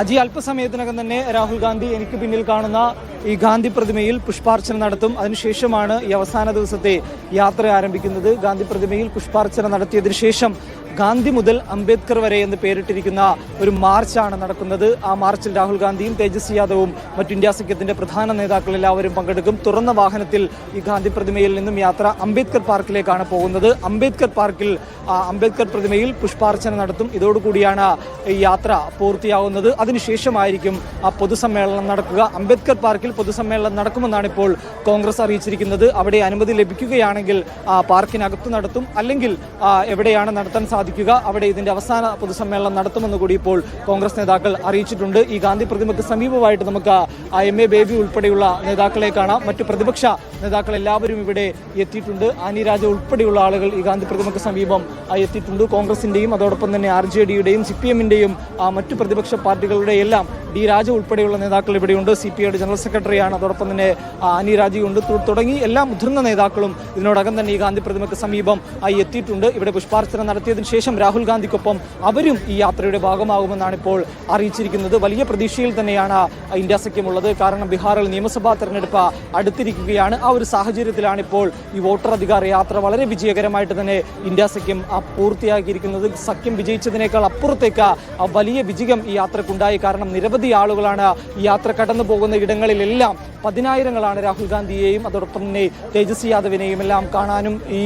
അജി അല്പസമയത്തിനകം തന്നെ രാഹുൽ ഗാന്ധി എനിക്ക് പിന്നിൽ കാണുന്ന ഈ ഗാന്ധി പ്രതിമയിൽ പുഷ്പാർച്ചന നടത്തും. അതിനുശേഷമാണ് ഈ അവസാന ദിവസത്തെ യാത്ര ആരംഭിക്കുന്നത്. ഗാന്ധി പ്രതിമയിൽ പുഷ്പാർച്ചന നടത്തിയതിനു ശേഷം ഗാന്ധി മുതൽ അംബേദ്കർ വരെ എന്ന് പേരിട്ടിരിക്കുന്ന ഒരു മാർച്ചാണ് നടക്കുന്നത്. ആ മാർച്ചിൽ രാഹുൽ ഗാന്ധിയും തേജസ്വി യാദവും മറ്റു ഇന്ത്യ സഖ്യത്തിന്റെ പ്രധാന നേതാക്കൾ എല്ലാവരും പങ്കെടുക്കും. തുറന്ന വാഹനത്തിൽ ഈ ഗാന്ധി പ്രതിമയിൽ നിന്നും യാത്ര അംബേദ്കർ പാർക്കിലേക്കാണ് പോകുന്നത്. അംബേദ്കർ പാർക്കിൽ അംബേദ്കർ പ്രതിമയിൽ പുഷ്പാർച്ചന നടത്തും. ഇതോടുകൂടിയാണ് ഈ യാത്ര പൂർത്തിയാവുന്നത്. അതിനുശേഷമായിരിക്കും ആ പൊതുസമ്മേളനം നടക്കുക. അംബേദ്കർ പാർക്കിൽ പൊതുസമ്മേളനം നടക്കുമെന്നാണ് ഇപ്പോൾ കോൺഗ്രസ് അറിയിച്ചിരിക്കുന്നത്. അവിടെ അനുമതി ലഭിക്കുകയാണെങ്കിൽ ആ, പാർക്കിനകത്ത് നടത്തും. അല്ലെങ്കിൽ എവിടെയാണ് നടത്താൻ സാധിക്കുക അവിടെ ഇതിന്റെ അവസാന പൊതുസമ്മേളനം നടത്തുമെന്ന് കൂടി ഇപ്പോൾ കോൺഗ്രസ് നേതാക്കൾ അറിയിച്ചിട്ടുണ്ട്. ഈ ഗാന്ധി പ്രതിമയ്ക്ക് സമീപമായിട്ട് നമുക്ക് എം എ ബേബി ഉൾപ്പെടെയുള്ള നേതാക്കളെ കാണാം. മറ്റു പ്രതിപക്ഷ നേതാക്കൾ എല്ലാവരും ഇവിടെ എത്തിയിട്ടുണ്ട്. ആനി രാജ ഉൾപ്പെടെയുള്ള ആളുകൾ ഈ ഗാന്ധി പ്രതിമയ്ക്ക് സമീപം എത്തിയിട്ടുണ്ട്. കോൺഗ്രസിന്റെയും അതോടൊപ്പം തന്നെ ആർ ജെ ഡിയുടെയും സി പി എമ്മിന്റെയും മറ്റു പ്രതിപക്ഷ പാർട്ടികളുടെ എല്ലാം ഡി രാജ ഉൾപ്പെടെയുള്ള നേതാക്കൾ ഇവിടെയുണ്ട്. സി പി ഐയുടെ ജനറൽ സെക്രട്ടറിയാണ്. അതോടൊപ്പം തന്നെ ആനി രാജയുണ്ട്. തുടങ്ങി എല്ലാ മുതിർന്ന നേതാക്കളും ഇതിനോടകം തന്നെ ഈ ഗാന്ധി പ്രതിമയ്ക്ക് സമീപം ആയി എത്തിയിട്ടുണ്ട്. ഇവിടെ പുഷ്പാർച്ചന നടത്തിയതിനു ശേഷം രാഹുൽ ഗാന്ധിക്കൊപ്പം അവരും ഈ യാത്രയുടെ ഭാഗമാകുമെന്നാണ് ഇപ്പോൾ അറിയിച്ചിരിക്കുന്നത്. വലിയ പ്രതീക്ഷയിൽ തന്നെയാണ് ഇന്ത്യ സഖ്യമുള്ളത്. കാരണം ബീഹാറിൽ നിയമസഭാ തെരഞ്ഞെടുപ്പ് അടുത്തിരിക്കുകയാണ്. ആ ഒരു സാഹചര്യത്തിലാണ് ഇപ്പോൾ ഈ വോട്ടർ അധികാര യാത്ര വളരെ വിജയകരമായിട്ട് തന്നെ ഇന്ത്യ സഖ്യം പൂർത്തിയാക്കിയിരിക്കുന്നത്. സഖ്യം വിജയിച്ചതിനേക്കാൾ അപ്പുറത്തേക്ക് വലിയ വിജയം ഈ യാത്രക്കുണ്ടായി കാരണം നിരവധി ആളുകളാണ് ഈ യാത്ര കടന്നു പോകുന്ന ഇടങ്ങളിലെല്ലാം പതിനായിരങ്ങളാണ് രാഹുൽ ഗാന്ധിയെയും അതോടൊപ്പം തന്നെ തേജസ്വി യാദവിനെയും എല്ലാം കാണാനും ഈ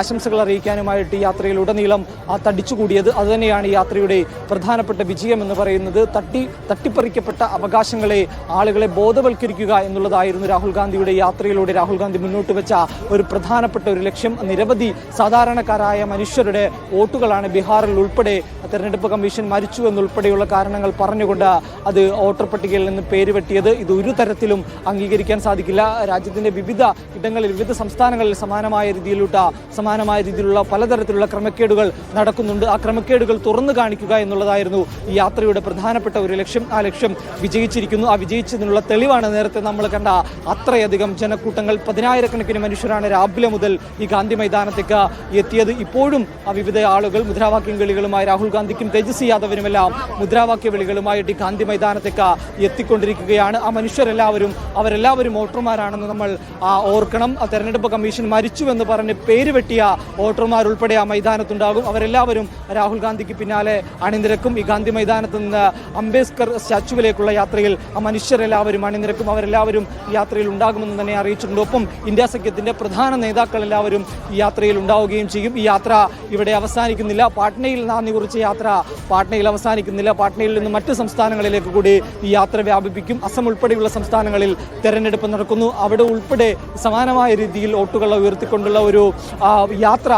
ആശംസകൾ അറിയിക്കാനുമായിട്ട് യാത്രയിൽ ഉടനീളം തടിച്ചുകൂടിയത്. അതുതന്നെയാണ് യാത്രയുടെ പ്രധാനപ്പെട്ട വിജയം എന്ന് പറയുന്നത്. തട്ടി തട്ടിപ്പറിക്കപ്പെട്ട അവകാശങ്ങളെ ആളുകളെ ബോധവൽക്കരിക്കുക എന്നുള്ളതായിരുന്നു രാഹുൽ ഗാന്ധിയുടെ യാത്രയിലൂടെ രാഹുൽ ഗാന്ധി മുന്നോട്ട് വെച്ച ഒരു പ്രധാനപ്പെട്ട ഒരു ലക്ഷ്യം. നിരവധി സാധാരണക്കാരായ മനുഷ്യരുടെ വോട്ടുകളാണ് ബീഹാറിൽ ഉൾപ്പെടെ തെരഞ്ഞെടുപ്പ് കമ്മീഷൻ മരിച്ചു എന്നുൾപ്പെടെയുള്ള കാരണങ്ങൾ പറഞ്ഞുകൊണ്ട് അത് വോട്ടർ പട്ടികയിൽ നിന്ന് പേര് വെട്ടിയത് ഇത് ഒരു തരത്തിലും അംഗീകരിക്കാൻ സാധിക്കില്ല. രാജ്യത്തിന്റെ വിവിധ ഇടങ്ങളിൽ വിവിധ സംസ്ഥാനങ്ങളിൽ സമാനമായ രീതിയിലുള്ള സമാനമായ രീതിയിലുള്ള പലതരത്തിലുള്ള ക്രമക്കേടുകൾ നടക്കുന്നുണ്ട്. ആ ക്രമക്കേടുകൾ തുറന്നു കാണിക്കുക എന്നുള്ളതായിരുന്നു ഈ യാത്രയുടെ പ്രധാനപ്പെട്ട ഒരു ലക്ഷ്യം. ആ ലക്ഷ്യം വിജയിച്ചിരിക്കുന്നു. ആ വിജയിച്ചതിനുള്ള തെളിവാണ് നേരത്തെ നമ്മൾ കണ്ട അത്രയധികം ജനക്കൂട്ടങ്ങൾ. പതിനായിരക്കണക്കിന് മനുഷ്യരാണ് രാവിലെ മുതൽ ഈ ഗാന്ധി മൈതാനത്തേക്ക് എത്തിയത്. ഇപ്പോഴും ആ വിവിധ ആളുകൾ മുദ്രാവാക്യം വിളികളുമായി രാഹുൽ ഗാന്ധിക്കും തേജസ്വി യാദവിനുമെല്ലാം മുദ്രാവാക്യ വിളികളുമായിട്ട് ഗാന്ധി മൈതാനത്തേക്ക് എത്തിക്കൊണ്ടിരിക്കുകയാണ്. ആ മനുഷ്യരെല്ലാവരും അവരെല്ലാവരും വോട്ടർമാരാണെന്ന് നമ്മൾ ഓർക്കണം. തെരഞ്ഞെടുപ്പ് കമ്മീഷൻ മരിച്ചു എന്ന് പറഞ്ഞ് പേര് വെട്ടിയ വോട്ടർമാരുൾപ്പെടെ ആ മൈതാനത്തുണ്ടാകും. അവരെല്ലാവരും രാഹുൽ ഗാന്ധിക്ക് പിന്നാലെ അണിനിരക്കും. ഈ ഗാന്ധി മൈതാനത്ത് നിന്ന് അംബേദ്കർ സ്റ്റാച്ചുവിലേക്കുള്ള യാത്രയിൽ ആ മനുഷ്യരെല്ലാവരും അണിനിരക്കും. അവരെല്ലാവരും യാത്രയിൽ ഉണ്ടാകുമെന്ന് തന്നെ അറിയിച്ചിട്ടുണ്ട്. ഒപ്പം ഇന്ത്യ സഖ്യത്തിന്റെ പ്രധാന നേതാക്കൾ എല്ലാവരും ഈ യാത്രയിൽ ഉണ്ടാവുകയും ചെയ്യും. ഈ യാത്ര ഇവിടെ അവസാനിക്കുന്നില്ല. പാട്നയിൽ നാന്ദി കുറിച്ച യാത്ര പാട്നയിൽ അവസാനിക്കുന്നില്ല. പാട്നയിൽ നിന്ന് മറ്റ് സംസ്ഥാനങ്ങളിലേക്ക് കൂടി ഈ യാത്ര വ്യാപിപ്പിക്കും. അസം ഉൾപ്പെടെയുള്ള സംസ്ഥാനങ്ങളിൽ തെരഞ്ഞെടുപ്പ് നടക്കുന്നു. അവിടെ ഉൾപ്പെടെ സമാനമായ രീതിയിൽ വോട്ടുകൾ ഉയർത്തിക്കൊണ്ടുള്ള ഒരു യാത്ര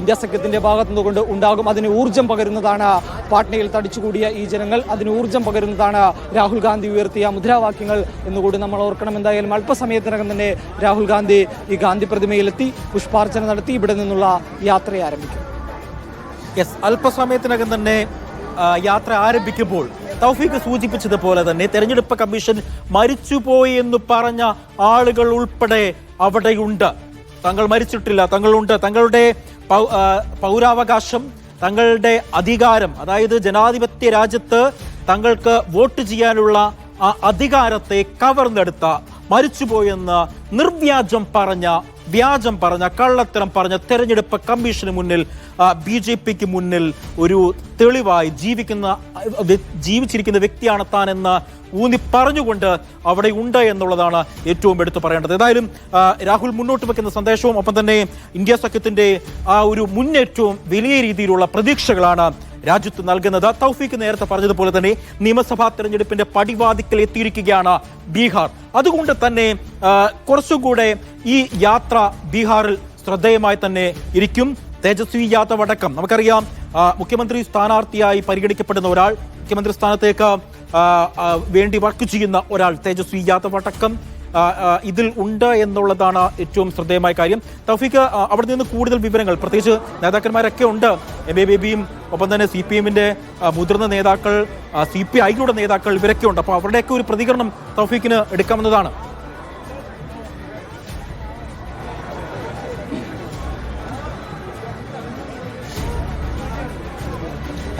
ഇന്ത്യ സഖ്യത്തിന്റെ ഭാഗത്തു നിന്നുകൊണ്ട് ഉണ്ടാകും. അതിന് ഊർജം പകരുന്നതാണ് പാട്നയിൽ തടിച്ചുകൂടിയ ഈ ജനങ്ങൾ. അതിന് ഊർജം പകരുന്നതാണ് രാഹുൽ ഗാന്ധി ഉയർത്തിയ മുദ്രാവാക്യങ്ങൾ എന്നുകൂടി നമ്മൾ ഓർക്കണം. എന്തായാലും അല്പസമയത്തിനകം തന്നെ രാഹുൽ ഗാന്ധി ഈ ഗാന്ധി പ്രതിമയിലെത്തി പുഷ്പാർച്ചന നടത്തി. ഇവിടെ നിന്നുള്ള യാത്ര ആരംഭിക്കും. യെസ് അല്പസമയത്തിനകം തന്നെ യാത്ര ആരംഭിക്കുമ്പോൾ തൗഫീഖ് സൂചിപ്പിച്ചതുപോലെ തന്നെ തെരഞ്ഞെടുപ്പ് കമ്മീഷൻ മരിച്ചുപോയി എന്ന് പറഞ്ഞ ആളുകൾ ഉൾപ്പെടെ അവിടെയുണ്ട്. തങ്ങൾ മരിച്ചിട്ടില്ല. തങ്ങളുണ്ട്. തങ്ങളുടെ പൗരാവകാശം തങ്ങളുടെ അധികാരം അതായത് ജനാധിപത്യ രാജ്യത്ത് തങ്ങൾക്ക് വോട്ട് ചെയ്യാനുള്ള ആ അധികാരത്തെ കവർന്നെടുത്ത മരിച്ചുപോയെന്ന് നിർവ്യാജം പറഞ്ഞ വ്യാജം പറഞ്ഞ കള്ളത്തരം പറഞ്ഞ തെരഞ്ഞെടുപ്പ് കമ്മീഷന് മുന്നിൽ ബി ജെ പിക്ക് മുന്നിൽ ഒരു തെളിവായി ജീവിക്കുന്ന ജീവിച്ചിരിക്കുന്ന വ്യക്തിയാണ് താൻ എന്ന് ഊന്നി പറഞ്ഞുകൊണ്ട് അവിടെ ഉണ്ട് എന്നുള്ളതാണ് ഏറ്റവും എടുത്തു പറയേണ്ടത്. ഏതായാലും രാഹുൽ മുന്നോട്ട് വെക്കുന്ന സന്ദേശവും ഒപ്പം തന്നെ ഇന്ത്യ സഖ്യത്തിന്റെ ആ ഒരു മുന്നേറ്റവും വലിയ രീതിയിലുള്ള പ്രതീക്ഷകളാണ് രാജ്യത്ത് നൽകുന്നത് തൗഫീഖ് നേരത്തെ പറഞ്ഞതുപോലെ തന്നെ നിയമസഭാ തെരഞ്ഞെടുപ്പിന്റെ പടിവാതിക്കൽ എത്തിയിരിക്കുകയാണ് ബീഹാർ. അതുകൊണ്ട് തന്നെ കുറച്ചുകൂടെ ഈ യാത്ര ബീഹാറിൽ ശ്രദ്ധേയമായി തന്നെ ഇരിക്കും. തേജസ്വി യാദവ് അടക്കം. നമുക്കറിയാം മുഖ്യമന്ത്രി സ്ഥാനാർത്ഥിയായി പരിഗണിക്കപ്പെടുന്ന ഒരാൾ മുഖ്യമന്ത്രി സ്ഥാനത്തേക്ക് വേണ്ടി വർക്ക് ചെയ്യുന്ന ഒരാൾ തേജസ്വി യാദവ് അടക്കം. ഇതിൽ ഉണ്ട് എന്നുള്ളതാണ് ഏറ്റവും ശ്രദ്ധേയമായ കാര്യം. തൗഫീഖ് അവിടെ നിന്ന് കൂടുതൽ വിവരങ്ങൾ പ്രത്യേകിച്ച് നേതാക്കന്മാരൊക്കെ ഉണ്ട്. എം എ ബേബിയും ഒപ്പം തന്നെ സി പി എമ്മിന്റെ മുതിർന്ന നേതാക്കൾ സി പി ഐയുടെ നേതാക്കൾ ഇവരൊക്കെ ഉണ്ട്. അപ്പോൾ അവരുടെയൊക്കെ ഒരു പ്രതികരണം തൗഫീഖിന് എടുക്കാവുന്നതാണ്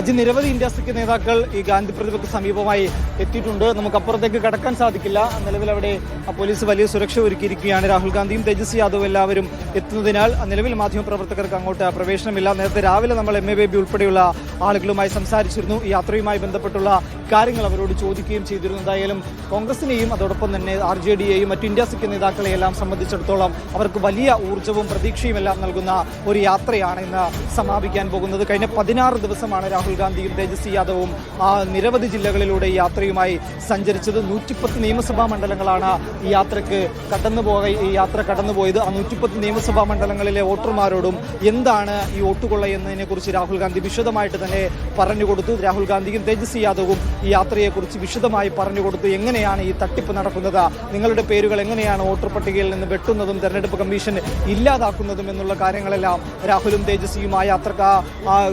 അജി നിരവധി ഇൻഡസ്ട്രിക്ക് നേതാക്കൾ ഈ ഗാന്ധി പ്രതിമയ്ക്ക് സമീപമായി എത്തിയിട്ടുണ്ട്. നമുക്ക് അപ്പുറത്തേക്ക് കടക്കാൻ സാധിക്കില്ല. നിലവിൽ അവിടെ പോലീസ് വലിയ സുരക്ഷ ഒരുക്കിയിരിക്കുകയാണ്. രാഹുൽ ഗാന്ധിയും തേജസ്വി യാദവും എല്ലാവരും എത്തുന്നതിനാൽ നിലവിൽ മാധ്യമപ്രവർത്തകർക്ക് അങ്ങോട്ട് പ്രവേശനമില്ല. നേരത്തെ രാവിലെ നമ്മൾ എം എ ബേബി ഉൾപ്പെടെയുള്ള ആളുകളുമായി സംസാരിച്ചിരുന്നു. ഈ യാത്രയുമായി ബന്ധപ്പെട്ടുള്ള കാര്യങ്ങൾ അവരോട് ചോദിക്കുകയും ചെയ്തിരുന്നു. എന്തായാലും കോൺഗ്രസിനെയും അതോടൊപ്പം തന്നെ ആർ ജെ ഡിയെയും മറ്റു ഇൻഡസ്ട്രിക്ക് നേതാക്കളെയെല്ലാം സംബന്ധിച്ചിടത്തോളം അവർക്ക് വലിയ ഊർജവും പ്രതീക്ഷയും എല്ലാം നൽകുന്ന ഒരു യാത്രയാണ് ഇന്ന് സമാപിക്കാൻ പോകുന്നത്. കഴിഞ്ഞ പതിനാറ് ദിവസമാണ് രാഹുൽ ഗാന്ധിയും തേജസ്വി യാദവും ആ നിരവധി ജില്ലകളിലൂടെ യാത്രയുമായി സഞ്ചരിച്ചത് നൂറ്റിപ്പത്ത് നിയമസഭാ മണ്ഡലങ്ങളാണ് ഈ യാത്രയ്ക്ക് കടന്നുപോയ ഈ യാത്ര കടന്നുപോയത് ആ നൂറ്റിപ്പത്ത് നിയമസഭാ മണ്ഡലങ്ങളിലെ വോട്ടർമാരോടും എന്താണ് ഈ വോട്ടുകൊള്ള എന്നതിനെക്കുറിച്ച് രാഹുൽ ഗാന്ധി വിശദമായിട്ട് തന്നെ പറഞ്ഞുകൊടുത്തു രാഹുൽ ഗാന്ധിയും തേജസ്വി യാദവും ഈ യാത്രയെക്കുറിച്ച് വിശദമായി പറഞ്ഞുകൊടുത്തു എങ്ങനെയാണ് ഈ തട്ടിപ്പ് നടക്കുന്നത്? നിങ്ങളുടെ പേരുകൾ എങ്ങനെയാണ് വോട്ടർ പട്ടികയിൽ നിന്ന് വെട്ടുന്നതും തെരഞ്ഞെടുപ്പ് കമ്മീഷൻ ഇല്ലാതാക്കുന്നതും എന്നുള്ള കാര്യങ്ങളെല്ലാം രാഹുലും തേജസ്വിയും ആ യാത്രക്കാർ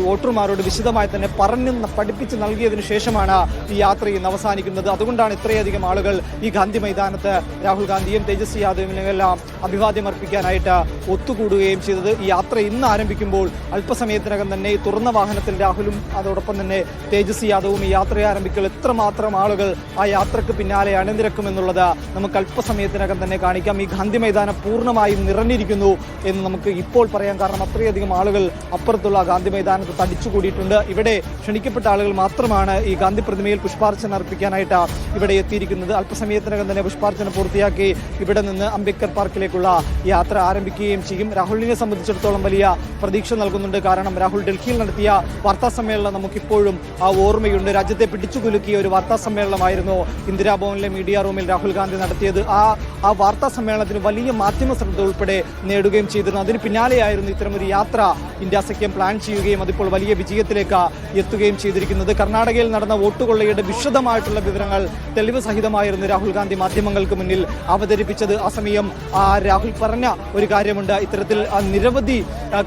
വോട്ടർമാരോട് വിശദമായി തന്നെ പറഞ്ഞു പഠിപ്പിച്ച് നൽകിയതിനു ശേഷമാണ് ഈ യാത്ര ഇന്ന് അവസാനിക്കുന്നത്. അതുകൊണ്ടാണ് ഇത്രയധികം ആളുകൾ ഈ ഗാന്ധി മൈതാനത്ത് രാഹുൽ ഗാന്ധിയും തേജസ്വി യാദവിനെല്ലാം അഭിവാദ്യം അർപ്പിക്കാനായിട്ട് ഒത്തുകൂടുകയും ചെയ്തത്. ഈ യാത്ര ഇന്ന് ആരംഭിക്കുമ്പോൾ അല്പസമയത്തിനകം തന്നെ ഈ തുറന്ന വാഹനത്തിൽ രാഹുലും അതോടൊപ്പം തന്നെ തേജസ്വി യാദവും ഈ യാത്ര ആരംഭിക്കൽ എത്രമാത്രം ആളുകൾ ആ യാത്രയ്ക്ക് പിന്നാലെ അണിനിരക്കുമെന്നുള്ളത് നമുക്ക് അല്പസമയത്തിനകം തന്നെ കാണിക്കാം. ഈ ഗാന്ധി മൈതാനം പൂർണമായും നിറഞ്ഞിരിക്കുന്നു എന്ന് നമുക്ക് ഇപ്പോൾ പറയാം കാരണം അത്രയധികം ആളുകൾ അപ്പുറത്തുള്ള ഗാന്ധി മൈതാനത്ത് തടിച്ചുകൂടിയിട്ടുണ്ട്. ഇവിടെ ക്ഷണിക്കപ്പെട്ട ആളുകൾ മാത്രമാണ് ഈ ഗാന്ധി പ്രതിമയിൽ പുഷ്പാർച്ചന അർപ്പിക്കാനായിട്ട് ഇവിടെ എത്തിയിരിക്കുന്നത്. അല്പസമയത്തിനകം തന്നെ പുഷ്പാർച്ചന പൂർത്തിയാക്കി ഇവിടെ നിന്ന് അംബേദ്കർ പാർക്കിലേക്കുള്ള യാത്ര ആരംഭിക്കുകയും ചെയ്യും. രാഹുലിനെ സംബന്ധിച്ചിടത്തോളം വലിയ പ്രതീക്ഷ നൽകുന്നുണ്ട്. കാരണം രാഹുൽ ഡൽഹിയിൽ നടത്തിയ വാർത്താ സമ്മേളനം നമുക്കിപ്പോഴും ആ ഓർമ്മയുണ്ട്. രാജ്യത്തെ പിടിച്ചുകുലുക്കിയ ഒരു വാർത്താ സമ്മേളനമായിരുന്നു ഇന്ദിരാഭവനിലെ മീഡിയ റൂമിൽ രാഹുൽ ഗാന്ധി നടത്തിയത്. ആ ആ വാർത്താ സമ്മേളനത്തിന് വലിയ മാധ്യമ ശ്രദ്ധ ഉൾപ്പെടെ നേടുകയും ചെയ്തിരുന്നു. അതിന് പിന്നാലെയായിരുന്നു ഇത്തരമൊരു യാത്ര ഇന്ത്യ സഖ്യം പ്ലാൻ ചെയ്യുകയും അതിപ്പോൾ വലിയ വിജയത്തിലേക്ക് എത്തുകയും ചെയ്തിരിക്കുന്നത്. കർണാടകയിൽ നടന്ന വോട്ടുകൊള്ളയുടെ വിശദമായിട്ടുള്ള വിവരങ്ങൾ തെളിവ് സഹിതമായിരുന്നു രാഹുൽ ഗാന്ധി മാധ്യമങ്ങൾക്ക് മുന്നിൽ അവതരിപ്പിച്ചത്. ആ സമയം ആ രാഹുൽ പറഞ്ഞ ഒരു കാര്യമുണ്ട്. ഇത്തരത്തിൽ നിരവധി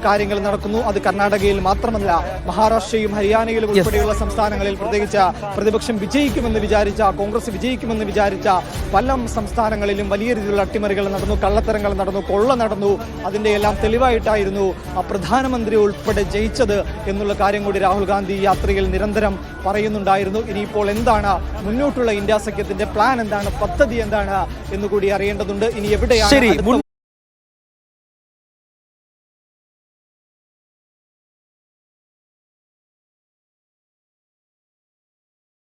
കാര്യങ്ങൾ നടക്കുന്നു. അത് കർണാടകയിൽ മാത്രമല്ല മഹാരാഷ്ട്രയും ഹരിയാനയിലും ഉൾപ്പെടെയുള്ള സംസ്ഥാനങ്ങളിൽ പ്രത്യേകിച്ച് പ്രതിപക്ഷം വിജയിക്കുമെന്ന് വിചാരിച്ച കോൺഗ്രസ് വിജയിക്കുമെന്ന് വിചാരിച്ച പല സംസ്ഥാനങ്ങളിലും വലിയ രീതിയിലുള്ള അട്ടിമറികൾ നടന്നു കള്ളത്തരങ്ങൾ നടന്നു കൊള്ള നടന്നു. അതിന്റെ എല്ലാം തെളിവായിട്ടായിരുന്നു ആ പ്രധാനമന്ത്രി ഉൾപ്പെടെ ജയിച്ചത് എന്നുള്ള കാര്യം കൂടി രാഹുൽ ഗാന്ധി യാത്രയിൽ നിരന്തരം പറയുന്നുണ്ടായിരുന്നു. ഇനിയിപ്പോൾ എന്താണ്? മുന്നോട്ടുള്ള ഇന്ത്യ സഖ്യത്തിന്റെ പ്ലാൻ എന്താണ്? പദ്ധതി എന്താണ്? എന്നുകൂടി അറിയേണ്ടതുണ്ട്. ഇനി എവിടെയാണ്